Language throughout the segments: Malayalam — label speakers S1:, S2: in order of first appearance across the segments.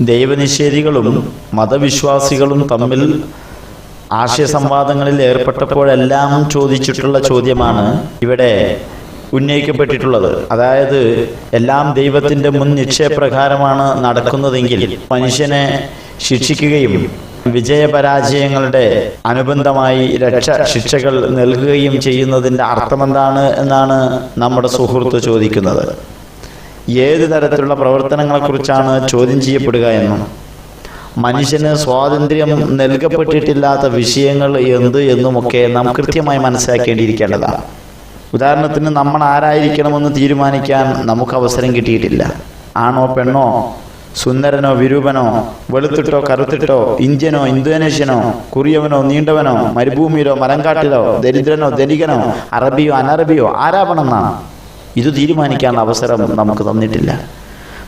S1: ദൈവനിഷേധികളും മതവിശ്വാസികളും തമ്മിൽ ആശയസംവാദങ്ങളിൽ ഏർപ്പെട്ടപ്പോഴെല്ലാം ചോദിച്ചിട്ടുള്ള ചോദ്യമാണ് ഇവിടെ ഉന്നയിക്കപ്പെട്ടിട്ടുള്ളത്. അതായത് എല്ലാം ദൈവത്തിന്റെ മുൻ നിശ്ചയപ്രകാരമാണ് നടക്കുന്നതെങ്കിൽ മനുഷ്യനെ ശിക്ഷിക്കുകയും വിജയപരാജയങ്ങളുടെ അനുബന്ധമായി രക്ഷ ശിക്ഷകൾ നൽകുകയും ചെയ്യുന്നതിന്റെ അർത്ഥമെന്താണ് എന്നാണ് നമ്മുടെ സുഹൃത്ത് ചോദിക്കുന്നത്. ഏത് തരത്തിലുള്ള പ്രവർത്തനങ്ങളെക്കുറിച്ചാണ് ചോദ്യം ചെയ്യപ്പെടുക എന്നും? മനുഷ്യന് സ്വാതന്ത്ര്യം നൽകപ്പെട്ടിട്ടില്ലാത്ത വിഷയങ്ങൾ എന്ത് എന്നുമൊക്കെ നാം കൃത്യമായി മനസ്സിലാക്കേണ്ടിയിരിക്കേണ്ടതാണ്. ഉദാഹരണത്തിന് നമ്മൾ ആരായിരിക്കണമെന്ന് തീരുമാനിക്കാൻ നമുക്ക് അവസരം കിട്ടിയിട്ടില്ല. ആണോ പെണ്ണോ സുന്ദരനോ വിരൂപനോ വെളുത്തിട്ടോ കറുത്തിട്ടോ ഇന്ത്യനോ ഇന്തോനേഷ്യനോ കുറിയവനോ നീണ്ടവനോ മരുഭൂമിയിലോ മലങ്കാട്ടിലോ ദരിദ്രനോ ധനികനോ അറബിയോ അനറബിയോ ആരാവണമെന്നാണ്? ഇത് തീരുമാനിക്കാൻ അവസരം നമുക്ക് തന്നിട്ടില്ല.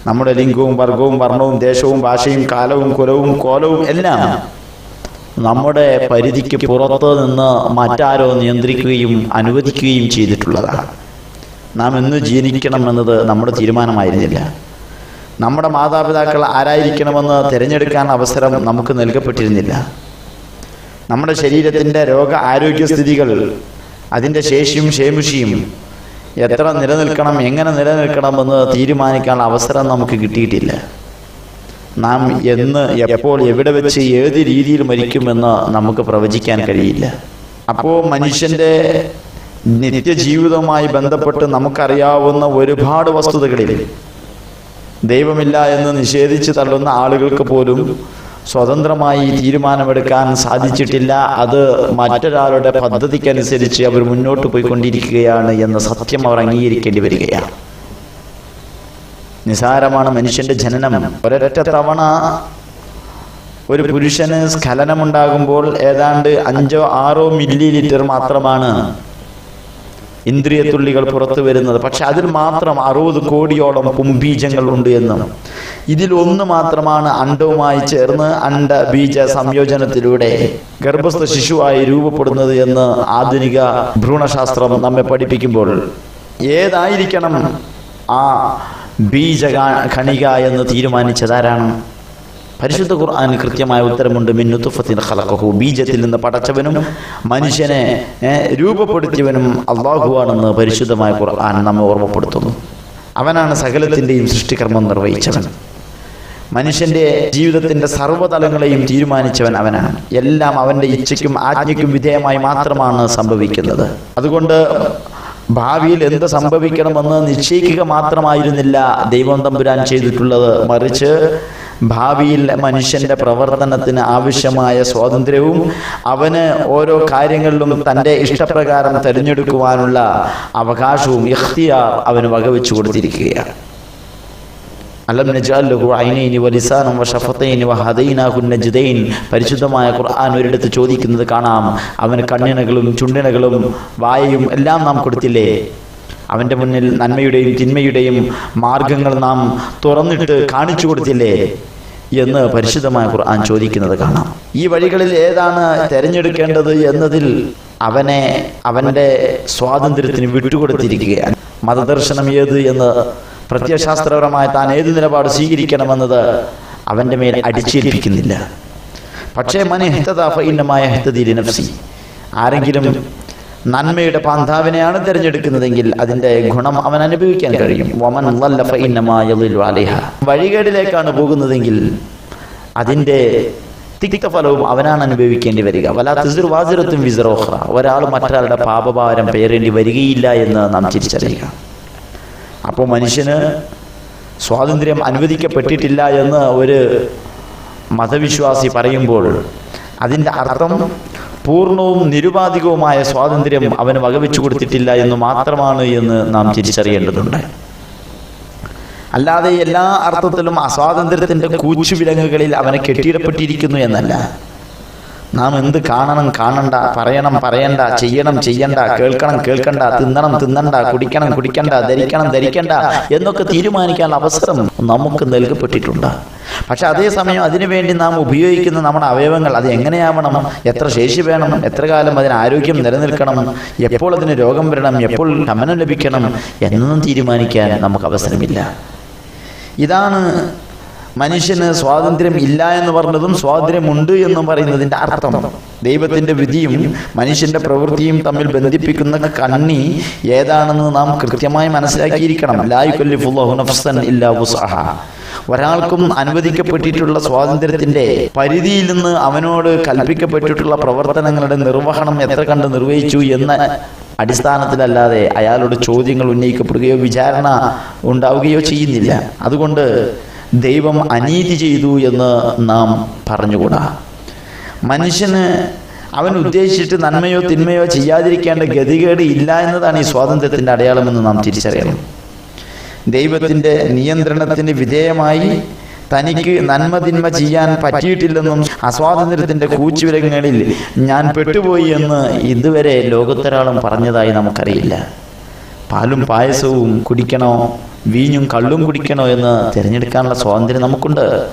S1: നമ്മുടെ ലിംഗവും വർഗവും വർണവും ദേശവും ഭാഷയും കാലവും കുലവും കോലവും എല്ലാം നമ്മുടെ പരിധിക്ക് പുറത്ത് നിന്ന് മറ്റാരോ നിയന്ത്രിക്കുകയും അനുവദിക്കുകയും ചെയ്തിട്ടുള്ളതാണ്. നാം എന്ന് ജീവിക്കണമെന്നത് നമ്മുടെ തീരുമാനമായിരുന്നില്ല. നമ്മുടെ മാതാപിതാക്കൾ ആരായിരിക്കണമെന്ന് തിരഞ്ഞെടുക്കാൻ അവസരം നമുക്ക് നൽകപ്പെട്ടിരുന്നില്ല. നമ്മുടെ ശരീരത്തിന്റെ രോഗ ആരോഗ്യസ്ഥിതികൾ അതിന്റെ ശേഷിയും ക്ഷേമുഷിയും എത്ര നിലനിൽക്കണം എങ്ങനെ നിലനിൽക്കണമെന്ന് തീരുമാനിക്കാനുള്ള അവസരം നമുക്ക് കിട്ടിയിട്ടില്ല. നാം എന്ന് എപ്പോൾ എവിടെ വെച്ച് ഏത് രീതിയിൽ മരിക്കുമെന്ന് നമുക്ക് പ്രവചിക്കാൻ കഴിയില്ല. അപ്പോൾ മനുഷ്യന്റെ നിത്യജീവിതവുമായി ബന്ധപ്പെട്ട് നമുക്കറിയാവുന്ന ഒരുപാട് വസ്തുതകളിൽ ദൈവമില്ല എന്ന് നിഷേധിച്ച് തള്ളുന്ന ആളുകൾക്ക് പോലും സ്വതന്ത്രമായി തീരുമാനമെടുക്കാൻ സാധിച്ചിട്ടില്ല. അത് മറ്റൊരാളുടെ പദ്ധതിക്കനുസരിച്ച് അവർ മുന്നോട്ട് പോയിക്കൊണ്ടിരിക്കുകയാണ് എന്ന സത്യം അവർ അംഗീകരിക്കേണ്ടി വരികയാണ്. നിസാരമാണ് മനുഷ്യന്റെ ജനനം. ഒരൊറ്റ തവണ ഒരു പുരുഷന് സ്ഖലനമുണ്ടാകുമ്പോൾ ഏതാണ്ട് അഞ്ചോ ആറോ മില്ലി ലിറ്റർ മാത്രമാണ് ഇന്ദ്രിയത്തുള്ളികൾ പുറത്തു വരുന്നത്. പക്ഷെ അതിൽ മാത്രം അറുപത് കോടിയോളം പുംബീജങ്ങൾ ഉണ്ട് എന്നും. ഇതിലൊന്ന് മാത്രമാണ് അണ്ടവുമായി ചേർന്ന് അണ്ട ബീജ സംയോജനത്തിലൂടെ ഗർഭസ്ഥ ശിശുവായി രൂപപ്പെടുന്നത് എന്ന് ആധുനിക ഭ്രൂണശാസ്ത്രം നമ്മെ പഠിപ്പിക്കുമ്പോൾ ഏതായിരിക്കണം ആ ബീജ കണിക എന്ന് തീരുമാനിച്ചതാരാണ് പരിശുദ്ധ ഖുർആൻ കൃത്യമായ ഉത്തരമുണ്ട്. മിന്നുത്തുഫത്തിൻ ഖലഖഹു. ബീജത്തിൽ നിന്ന് പടച്ചവനും മനുഷ്യനെ രൂപപ്പെടുത്തിയവനും അള്ളാഹുവാണെന്ന് പരിശുദ്ധമായ ഖുർആൻ നമ്മെ ഓർമ്മപ്പെടുത്തുന്നു. അവനാണ് സകലത്തിന്റെയും സൃഷ്ടികർമ്മം നിർവഹിച്ചവൻ. മനുഷ്യന്റെ ജീവിതത്തിന്റെ സർവതലങ്ങളെയും തീരുമാനിച്ചവൻ അവനാണ്. എല്ലാം അവന്റെ ഇച്ഛയ്ക്കും ആജ്ഞയ്ക്കും വിധേയമായി മാത്രമാണ് സംഭവിക്കുന്നത്. അതുകൊണ്ട് ഭാവിയിൽ എന്ത് സംഭവിക്കണമെന്ന് നിശ്ചയിക്കുക മാത്രമായിരുന്നില്ല ദൈവം തമ്പുരാൻ ചെയ്തിട്ടുള്ളത്. മറിച്ച് ഭാവിയിൽ മനുഷ്യന്റെ പ്രവർത്തനത്തിന് ആവശ്യമായ സ്വാതന്ത്ര്യവും അവന് ഓരോ കാര്യങ്ങളിലും തന്റെ ഇഷ്ടപ്രകാരം തിരഞ്ഞെടുക്കുവാനുള്ള അവകാശവും ഇഖ്തിയാർ അവന് വകവെച്ചു കൊടുത്തിരിക്കുകയാണ്. അലം നജാലഹു ഐനൈനി വലിസാനും വഷഫത്തൈനി വഹദൈനാഹു നജ്ദൈൻ പരിശുദ്ധമായ ഖുർആൻ ഒരിടത്ത് ചോദിക്കുന്നത് കാണാം. അവന് കണ്ണിണകളും ചുണ്ടിണകളും വായയും എല്ലാം നാം കൊടുത്തില്ലേ? അവന്റെ മുന്നിൽ നന്മയുടെയും തിന്മയുടെയും മാർഗങ്ങൾ നാം തുറന്നിട്ട് കാണിച്ചു കൊടുത്തില്ലേ എന്ന് പരിശുദ്ധമായ ഖുർആൻ ചോദിക്കുന്നത് കാണാം. ഈ വഴികളിൽ ഏതാണ് തിരഞ്ഞെടുക്കേണ്ടത് എന്നതിൽ അവനെ അവന്റെ സ്വാതന്ത്ര്യത്തിന് വിട്ടുകൊടുത്തിരിക്കുകയാണ്. മതദർശനം ഏത് എന്ന് പ്രത്യശാസ്ത്രപരമായ താൻ ഏത് നിലപാട് സ്വീകരിക്കണമെന്നത് അവന്റെ മേൽ അടിച്ചേൽപ്പിക്കുന്നില്ല. പക്ഷേ മനഃത്തതാഫയിന്നമായ ഹെത്തതിരി നഫ്സി ആരെങ്കിലും നന്മയുടെ പാന്താവിനെയാണ് തിരഞ്ഞെടുക്കുന്നതെങ്കിൽ അതിന്റെ ഗുണം അവൻ അനുഭവിക്കാൻ കഴിയും. വമൻ വഴികേടിലേക്കാണ് പോകുന്നതെങ്കിൽ അതിന്റെ തിക്തഫലവും അവനാണ് അനുഭവിക്കേണ്ടി വരിക. വലാ ഒരാൾ മറ്റൊരാളുടെ പാപഭാരം പേരേണ്ടി വരികയില്ല എന്ന് നാം തിരിച്ചറിയുക. അപ്പോൾ മനുഷ്യന് സ്വാതന്ത്ര്യം അനുവദിക്കപ്പെട്ടിട്ടില്ല എന്ന് ഒരു മതവിശ്വാസി പറയുമ്പോൾ അതിന്റെ അർത്ഥം പൂർണവും നിരുപാധികവുമായ സ്വാതന്ത്ര്യം അവന് വകവെച്ചു കൊടുത്തിട്ടില്ല എന്ന് മാത്രമാണ് എന്ന് നാം തിരിച്ചറിയേണ്ടതുണ്ട്. അല്ലാതെ എല്ലാ അർത്ഥത്തിലും അസ്വാതന്ത്ര്യത്തിന്റെ കൂച്ചുവിലങ്ങുകളിൽ അവനെ കെട്ടിയിടപ്പെട്ടിരിക്കുന്നു എന്നല്ല. നാം എന്ത് കാണണം കാണണ്ട പറയണം പറയണ്ട ചെയ്യണം ചെയ്യണ്ട കേൾക്കണം കേൾക്കണ്ട തിന്നണം തിന്നണ്ട കുടിക്കണം കുടിക്കണ്ട ധരിക്കണം ധരിക്കണ്ട എന്നൊക്കെ തീരുമാനിക്കാനുള്ള അവസരം നമുക്ക് നൽകപ്പെട്ടിട്ടുണ്ട്. പക്ഷെ അതേസമയം അതിനുവേണ്ടി നാം ഉപയോഗിക്കുന്ന നമ്മുടെ അവയവങ്ങൾ അത് എങ്ങനെയാവണം? എത്ര ശേഷി വേണം? എത്ര കാലം അതിന് ആരോഗ്യം നിലനിൽക്കണം? എപ്പോൾ അതിന് രോഗം വരണം? എപ്പോൾ ശമനം ലഭിക്കണം? എന്നൊന്നും തീരുമാനിക്കാൻ നമുക്ക് അവസരമില്ല. ഇതാണ് മനുഷ്യന് സ്വാതന്ത്ര്യം ഇല്ല എന്ന് പറഞ്ഞതും സ്വാതന്ത്ര്യമുണ്ട് എന്നും പറയുന്നതിന്റെ അർത്ഥം. ദൈവത്തിന്റെ വിധിയും മനുഷ്യന്റെ പ്രവൃത്തിയും തമ്മിൽ ബന്ധിപ്പിക്കുന്ന കണ്ണി ഏതാണെന്ന് നാം കൃത്യമായി മനസ്സിലാക്കിയിരിക്കണം. ലായുക്കല്ലിഫുല്ലാഹു നഫ്സൻ ഇല്ലാ ഉസഹ ഒരാൾക്കും അനുവദിക്കപ്പെട്ടിട്ടുള്ള സ്വാതന്ത്ര്യത്തിന്റെ പരിധിയിൽ നിന്ന് അവനോട് കൽപ്പിക്കപ്പെട്ടിട്ടുള്ള പ്രവർത്തനങ്ങളുടെ നിർവഹണം എത്ര കണ്ട് നിർവഹിച്ചു എന്ന അടിസ്ഥാനത്തിലല്ലാതെ അയാളോട് ചോദ്യങ്ങൾ ഉന്നയിക്കപ്പെടുകയോ വിചാരണ ഉണ്ടാവുകയോ ചെയ്യുന്നില്ല. അതുകൊണ്ട് ദൈവം അനീതി ചെയ്തു എന്ന് നാം പറഞ്ഞുകൂടാ? മനുഷ്യന് അവൻ ഉദ്ദേശിച്ചിട്ട് നന്മയോ തിന്മയോ ചെയ്യാതിരിക്കേണ്ട ഗതികേട് ഇല്ല എന്നതാണ് ഈ സ്വാതന്ത്ര്യത്തിന്റെ അടയാളമെന്ന് നാം തിരിച്ചറിയണം. ദൈവത്തിന്റെ നിയന്ത്രണത്തിന് വിധേയമായി തനിക്ക് നന്മ തിന്മ ചെയ്യാൻ പറ്റിയിട്ടില്ലെന്നും അസ്വാതന്ത്ര്യത്തിന്റെ കൂച്ചുവിലങ്ങളിൽ ഞാൻ പെട്ടുപോയി എന്ന് ഇതുവരെ ലോകത്തൊരാളും പറഞ്ഞതായി നമുക്കറിയില്ല. പാലും പായസവും കുടിക്കണോ? വീഞ്ഞും കള്ളും കുടിക്കണോ എന്ന് തിരഞ്ഞെടുക്കാനുള്ള സ്വാതന്ത്ര്യം നമുക്കുണ്ട്.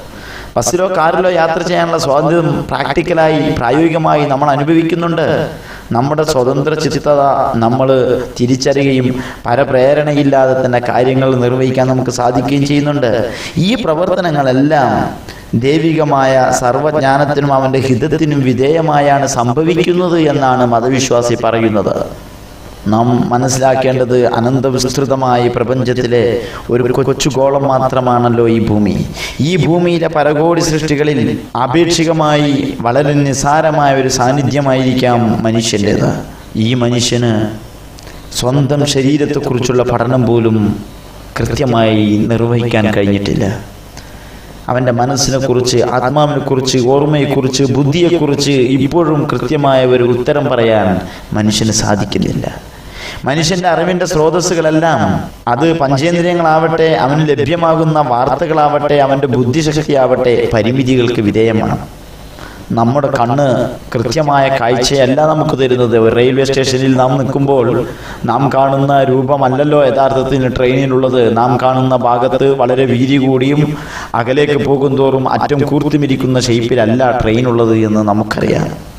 S1: ബസ്സിലോ കാറിലോ യാത്ര ചെയ്യാനുള്ള സ്വാതന്ത്ര്യം പ്രാക്ടിക്കലായി പ്രായോഗികമായി നമ്മൾ അനുഭവിക്കുന്നുണ്ട്. നമ്മുടെ സ്വതന്ത്ര ചിത്തത നമ്മൾ തിരിച്ചറിയുകയും പരപ്രേരണയില്ലാതെ തന്നെ കാര്യങ്ങൾ നിർവഹിക്കാൻ നമുക്ക് സാധിക്കുകയും ചെയ്യുന്നുണ്ട്. ഈ പ്രവർത്തനങ്ങളെല്ലാം ദൈവികമായ സർവജ്ഞാനത്തിനും അവന്റെ ഹിതത്തിനും വിധേയമായാണ് സംഭവിക്കുന്നത് എന്നാണ് മതവിശ്വാസി പറയുന്നത്. നാം മനസ്സിലാക്കേണ്ടത് അനന്തവിസ്തൃതമായ വിസ്തൃതമായ പ്രപഞ്ചത്തിലെ ഒരു കൊച്ചു ഗോളം മാത്രമാണല്ലോ ഈ ഭൂമി. ഈ ഭൂമിയിലെ പരകോടി സൃഷ്ടികളിൽ ആപേക്ഷികമായി വളരെ നിസാരമായ ഒരു സാന്നിധ്യമായിരിക്കാം മനുഷ്യന്റേത്. ഈ മനുഷ്യന് സ്വന്തം ശരീരത്തെക്കുറിച്ചുള്ള പഠനം പോലും കൃത്യമായി നിർവഹിക്കാൻ കഴിഞ്ഞിട്ടില്ല. അവന്റെ മനസ്സിനെക്കുറിച്ച് ആത്മാവിനെക്കുറിച്ച് ഓർമ്മയെക്കുറിച്ച് ബുദ്ധിയെക്കുറിച്ച് ഇപ്പോഴും കൃത്യമായ ഒരു ഉത്തരം പറയാൻ മനുഷ്യന് സാധിക്കുന്നില്ല. മനുഷ്യന്റെ അറിവിന്റെ സ്രോതസ്സുകളെല്ലാം അത് പഞ്ചേന്ദ്രിയങ്ങളാവട്ടെ അവന് ലഭ്യമാകുന്ന വാർത്തകളാവട്ടെ അവന്റെ ബുദ്ധിശക്തിയാവട്ടെ പരിമിതികൾക്ക് വിധേയമാണ്. നമ്മുടെ കണ്ണ് കൃത്യമായ കാഴ്ചയല്ല നമുക്ക് തരുന്നത്. റെയിൽവേ സ്റ്റേഷനിൽ നാം നിൽക്കുമ്പോൾ നാം കാണുന്ന രൂപമല്ലല്ലോ യഥാർത്ഥത്തിൽ ട്രെയിനിലുള്ളത്. നാം കാണുന്ന ഭാഗത്ത് വളരെ വീതി കൂടിയും അകലേക്ക് പോകുന്തോറും അറ്റം കൂർത്തിമിരിക്കുന്ന ഷേപ്പിലല്ല ട്രെയിൻ ഉള്ളത് എന്ന് നമുക്കറിയാം.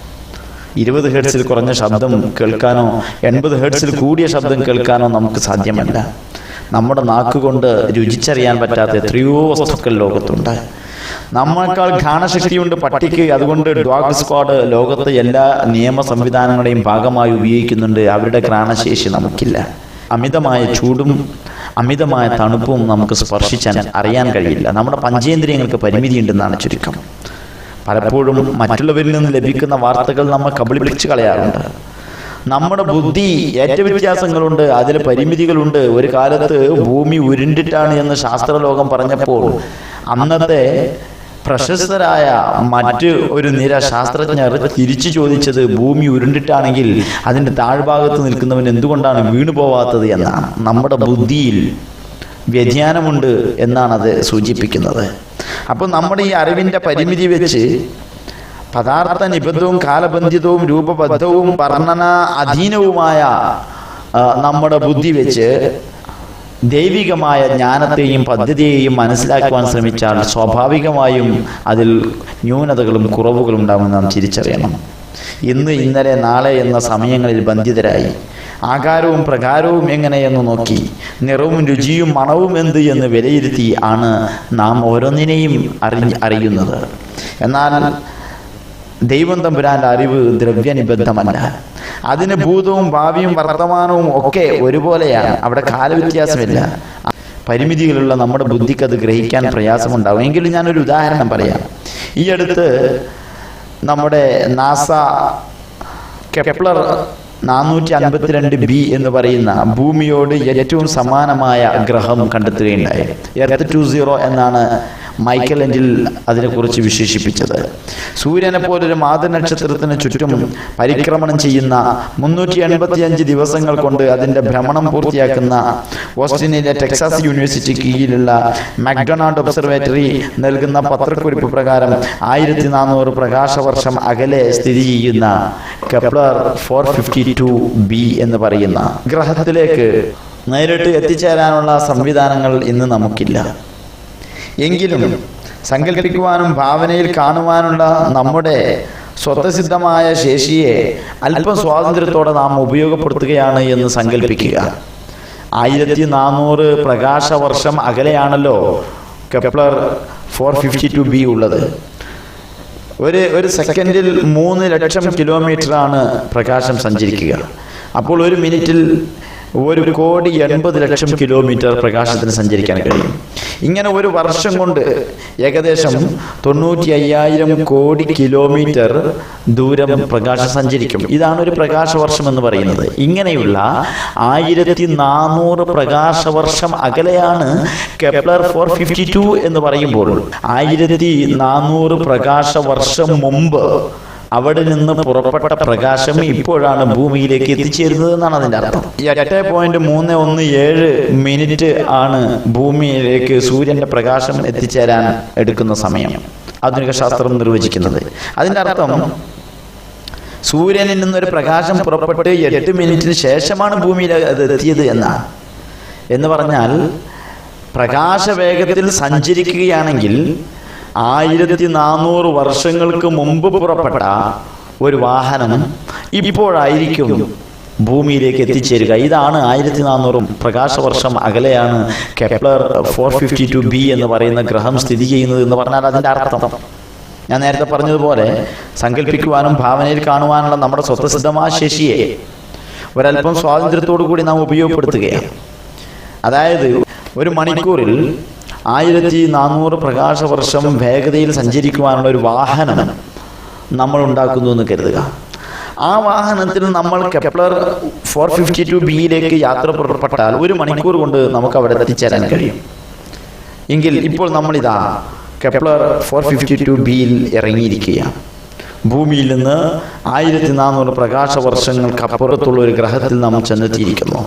S1: ഇരുപത് ഹേഡ്സിൽ കുറഞ്ഞ ശബ്ദം കേൾക്കാനോ എൺപത് ഹേഡ്സിൽ കൂടിയ ശബ്ദം കേൾക്കാനോ നമുക്ക് സാധ്യമല്ല. നമ്മുടെ നാക്കുകൊണ്ട് രുചിച്ചറിയാൻ പറ്റാത്ത എത്രയോ വസ്തുക്കൾ ലോകത്തുണ്ട്. നമ്മളെക്കാൾ ഘാണശക്തിയുണ്ട് പട്ടിക്ക്. അതുകൊണ്ട് ഡോഗ് സ്ക്വാഡ് ലോകത്തെ എല്ലാ നിയമ സംവിധാനങ്ങളുടെയും ഭാഗമായി ഉപയോഗിക്കുന്നുണ്ട്. അവരുടെ ഘ്രാണശേഷി നമുക്കില്ല. അമിതമായ ചൂടും അമിതമായ തണുപ്പും നമുക്ക് സ്പർശിച്ചാൽ അറിയാൻ കഴിയില്ല. നമ്മുടെ പഞ്ചേന്ദ്രിയങ്ങൾക്ക് പരിമിതിയുണ്ടെന്നാണ് ചുരുക്കം. പലപ്പോഴും മറ്റുള്ളവരിൽ നിന്ന് ലഭിക്കുന്ന വാർത്തകൾ നമ്മൾ കബളിപ്പിച്ച് കളയാറുണ്ട്. നമ്മുടെ ബുദ്ധി ഏറ്റവ്യത്യാസങ്ങളുണ്ട് അതിൽ പരിമിതികളുണ്ട്. ഒരു കാലത്ത് ഭൂമി ഉരുണ്ടിട്ടാണ് എന്ന് ശാസ്ത്രലോകം പറഞ്ഞപ്പോൾ അന്നത്തെ പ്രശസ്തരായ മറ്റ് ഒരു നിര ശാസ്ത്രജ്ഞർ തിരിച്ചു ചോദിച്ചത് ഭൂമി ഉരുണ്ടിട്ടാണെങ്കിൽ അതിന്റെ താഴ്ഭാഗത്ത് നിൽക്കുന്നവൻ എന്തുകൊണ്ടാണ് വീണു പോവാത്തത് എന്നാണ്. നമ്മുടെ ബുദ്ധിയിൽ വ്യതിയാനമുണ്ട് എന്നാണത് സൂചിപ്പിക്കുന്നത്. അപ്പോൾ നമ്മുടെ ഈ അറിവിന്റെ പരിമിതി വെച്ച് പദാർത്ഥ നിബദ്ധവും കാലബന്ധിതവും രൂപബദ്ധവും വർണന അധീനവുമായ നമ്മുടെ ബുദ്ധി വെച്ച് ദൈവികമായ ജ്ഞാനത്തെയും പദ്ധതിയെയും മനസ്സിലാക്കുവാൻ ശ്രമിച്ചാൽ സ്വാഭാവികമായും അതിൽ ന്യൂനതകളും കുറവുകളും ഉണ്ടാകുമെന്ന് നാം തിരിച്ചറിയണം. ഇന്ന് ഇന്നലെ നാളെ എന്ന സമയങ്ങളിൽ ബന്ധിതരായി ആകാരവും പ്രകാരവും എങ്ങനെയെന്ന് നോക്കി. നിറവും രുചിയും മണവും എന്ത് എന്ന് വിലയിരുത്തി ആണ് നാം ഓരോന്നിനെയും അറി അറിയുന്നത്. എന്നാൽ ദൈവം തമ്പുരാന്റെ അറിവ് ദ്രവ്യനിബദ്ധമല്ല. അതിന് ഭൂതവും ഭാവിയും വർത്തമാനവും ഒക്കെ ഒരുപോലെയാണ്. അവിടെ കാലവ്യത്യാസമില്ല. പരിമിതികളുള്ള നമ്മുടെ ബുദ്ധിക്ക് അത് ഗ്രഹിക്കാൻ പ്രയാസമുണ്ടാവും. എങ്കിലും ഞാനൊരു ഉദാഹരണം പറയാം. ഈ അടുത്ത് നമ്മുടെ നാസ കെപ്ലർ നാനൂറ്റി അൻപത്തിരണ്ട് ബി എന്ന് പറയുന്ന ഭൂമിയോട് ഏറ്റവും സമാനമായ ഗ്രഹം കണ്ടെത്തുകയുണ്ടായി. എർത്ത് ടു സീറോ എന്നാണ് മൈക്കൽ എൻഡിൽ അതിനെക്കുറിച്ച് വിശേഷിപ്പിച്ചത്. സൂര്യനെ പോലൊരു മാതൃനക്ഷത്രത്തിന് ചുറ്റും പരിക്രമണം ചെയ്യുന്ന മുന്നൂറ്റി എൺപത്തി അഞ്ച് ദിവസങ്ങൾ കൊണ്ട് അതിന്റെ ഭ്രമണം പൂർത്തിയാക്കുന്ന ഓസ്റ്റിനിലെ ടെക്സാസ് യൂണിവേഴ്സിറ്റി കീഴിലുള്ള മാക്ഡൊണാൾഡ് ഒബ്സർവേറ്ററി നൽകുന്ന പത്രക്കുറിപ്പ് പ്രകാരം ആയിരത്തി നാനൂറ് പ്രകാശവർഷം അകലെ സ്ഥിതി ചെയ്യുന്ന Kepler four fifty two B എന്ന് പറയുന്ന ഗ്രഹത്തിലേക്ക് നേരിട്ട് എത്തിച്ചേരാനുള്ള സംവിധാനങ്ങൾ ഇന്ന് നമുക്കില്ല. എങ്കിലും സങ്കല്പിക്കുവാനും ഭാവനയിൽ കാണുവാനുള്ള നമ്മുടെ സ്വതസിദ്ധമായ ശേഷിയെ അല്പം സ്വാതന്ത്ര്യത്തോടെ നാം ഉപയോഗപ്പെടുത്തുകയാണ് എന്ന് സങ്കല്പിക്കുക ആയിരത്തി നാനൂറ് പ്രകാശ വർഷം അകലെയാണല്ലോ Kepler four fifty two B ഉള്ളത്. ഒരു ഒരു സെക്കൻഡിൽ മൂന്ന് ലക്ഷം കിലോമീറ്ററാണ് പ്രകാശം സഞ്ചരിക്കുക. അപ്പോൾ ഒരു മിനിറ്റിൽ ഒരു കോടി എൺപത് ലക്ഷം കിലോമീറ്റർ പ്രകാശത്തിന് സഞ്ചരിക്കാൻ കഴിയും. ഇങ്ങനെ ഒരു വർഷം കൊണ്ട് ഏകദേശം തൊണ്ണൂറ്റി അയ്യായിരം കോടി കിലോമീറ്റർ ദൂരം പ്രകാശം സഞ്ചരിക്കും. ഇതാണ് ഒരു പ്രകാശവർഷം എന്ന് പറയുന്നത്. ഇങ്ങനെയുള്ള ആയിരത്തി നാനൂറ് പ്രകാശവർഷം അകലെയാണ് കെപ്ലർ ഫോർ ഫിഫ്റ്റി ടു എന്ന് പറയുമ്പോൾ ആയിരത്തി നാനൂറ് പ്രകാശവർഷം മുമ്പ് അവിടെ നിന്ന് പുറപ്പെട്ട പ്രകാശം ഇപ്പോഴാണ് ഭൂമിയിലേക്ക് എത്തിച്ചേരുന്നത് എന്നാണ് അതിന്റെ അർത്ഥം എട്ട് പോയിന്റ് മൂന്ന് ഒന്ന് ഏഴ് മിനിറ്റ് ആണ് ഭൂമിയിലേക്ക് സൂര്യന്റെ പ്രകാശം എത്തിച്ചേരാൻ എടുക്കുന്ന സമയം. ആധുനിക ശാസ്ത്രം നിർവചിക്കുന്നത്. അതിന്റെ അർത്ഥം സൂര്യനിൽ നിന്നൊരു പ്രകാശം പുറപ്പെട്ട് എട്ട് മിനിറ്റിന് ശേഷമാണ് ഭൂമിയിൽ അത് എത്തിയത് എന്നാണ് എന്ന് പറഞ്ഞാൽ പ്രകാശവേഗത്തിൽ സഞ്ചരിക്കുകയാണെങ്കിൽ ആയിരത്തി നാനൂറ് വർഷങ്ങൾക്ക് മുമ്പ് പുറപ്പെട്ട ഒരു വാഹനം ഇപ്പോഴായിരിക്കും ഭൂമിയിലേക്ക് എത്തിച്ചേരുക. ഇതാണ് ആയിരത്തി നാനൂറും പ്രകാശവർഷം അകലെയാണ് Kepler four fifty two B എന്ന് പറയുന്ന ഗ്രഹം സ്ഥിതി ചെയ്യുന്നത് എന്ന് പറഞ്ഞാൽ അതിന്റെ അർത്ഥം. ഞാൻ നേരത്തെ പറഞ്ഞതുപോലെ സങ്കല്പിക്കുവാനും ഭാവനയിൽ കാണുവാനുള്ള നമ്മുടെ സ്വതസിദ്ധമായ ശേഷിയെ ഒരല്പം സ്വാതന്ത്ര്യത്തോടു കൂടി നാം ഉപയോഗപ്പെടുത്തുകയാണ്. അതായത് ഒരു മണിക്കൂറിൽ ആയിരത്തി നാനൂറ് പ്രകാശവർഷം വേഗതയിൽ സഞ്ചരിക്കുവാനുള്ള ഒരു വാഹനം നമ്മൾ ഉണ്ടാക്കുന്നു എന്ന് കരുതുക. ആ വാഹനത്തിൽ നമ്മൾ കെപ്ലർ ഫോർ ഫിഫ്റ്റി ടു ബിയിലേക്ക് യാത്ര പുറപ്പെട്ടാൽ ഒരു മണിക്കൂർ കൊണ്ട് നമുക്ക് അവിടെ എത്തിച്ചേരാൻ കഴിയും. എങ്കിൽ ഇപ്പോൾ നമ്മളിതാ കെപ്ലർ ഫോർ ഫിഫ്റ്റി ടു ബിയിൽ ഇറങ്ങിയിരിക്കുകയാണ്. ഭൂമിയിൽ നിന്ന് ആയിരത്തി നാനൂറ് പ്രകാശ വർഷങ്ങൾക്ക് അപ്പുറത്തുള്ള ഒരു ഗ്രഹത്തിൽ നാം ചെന്നെത്തിയിരിക്കുന്നു.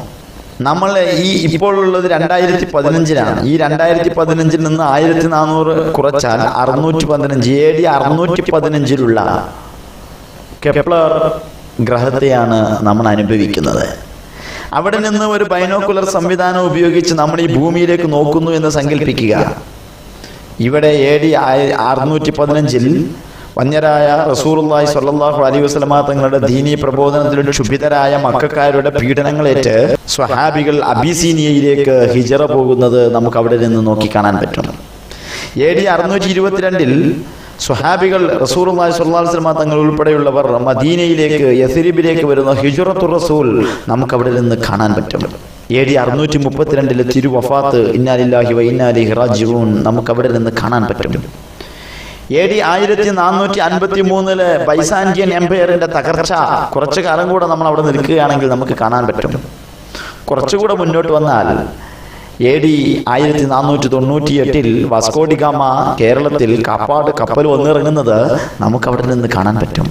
S1: നമ്മൾ ഈ ഇപ്പോഴുള്ളത് രണ്ടായിരത്തി പതിനഞ്ചിലാണ് ഈ രണ്ടായിരത്തി പതിനഞ്ചിൽ നിന്ന് ആയിരത്തി നാനൂറ് കുറച്ചാൽ അറുന്നൂറ്റി പതിനഞ്ച് എ ഡി അറുന്നൂറ്റി പതിനഞ്ചിലുള്ള കെപ്ലർ ഗ്രഹത്തെയാണ് നമ്മൾ അനുഭവിക്കുന്നത്. അവിടെ നിന്ന് ഒരു ബൈനോക്കുലർ സംവിധാനം ഉപയോഗിച്ച് നമ്മൾ ഈ ഭൂമിയിലേക്ക് നോക്കുന്നു എന്ന് സങ്കല്പിക്കുക. ഇവിടെ എ ഡി അറുന്നൂറ്റി പതിനഞ്ചിൽ വന്യരായ റസൂറുല്ലായി സ്വല്ലല്ലാഹു അലൈഹി വസല്ലമ തങ്ങളുടെ ദീനീ പ്രബോധനത്തിലൂടെ ക്ഷുഭിതരായ മക്കാരുടെ പീഡനങ്ങളേറ്റ് സ്വഹാബികൾ അബിസീനിയയിലേക്ക് ഹിജറ പോകുന്നത് നമുക്ക് അവിടെ നിന്ന് നോക്കി കാണാൻ പറ്റും. എ ഡി അറുന്നൂറ്റി ഇരുപത്തിരണ്ടിൽ സ്വഹാബികൾ സ്വല്ലല്ലാഹു അലൈഹി വസല്ലമ തങ്ങൾ ഉൾപ്പെടെയുള്ളവർ മദീനയിലേക്ക് യസരിബിലേക്ക് വരുന്ന ഹിജുറത്തു റസൂൽ നമുക്ക് അവിടെ നിന്ന് കാണാൻ പറ്റും. എ ഡി അറുന്നൂറ്റി മുപ്പത്തിരണ്ടിലെ തിരുവഫാത്ത് ഇന്നാലില്ലാഹി വൈനാലി ഹിറാജിവൂൺ നമുക്ക് അവിടെ നിന്ന് കാണാൻ പറ്റും. എ ഡി ആയിരത്തി നാനൂറ്റി അൻപത്തി മൂന്നിൽ ബൈസാൻഡിയൻ എംപയറിന്റെ തകർച്ച കുറച്ചു കാലം കൂടെ നമ്മൾ അവിടെ നിൽക്കുകയാണെങ്കിൽ നമുക്ക് കാണാൻ പറ്റും. കുറച്ചുകൂടെ മുന്നോട്ട് വന്നാൽ എ ഡി ആയിരത്തി നാനൂറ്റി തൊണ്ണൂറ്റി എട്ടിൽ വാസ്കോഡിഗാമ കേരളത്തിൽ കാപ്പാട് കപ്പൽ വന്നിറങ്ങുന്നത് നമുക്ക് അവിടെ നിന്ന് കാണാൻ പറ്റും.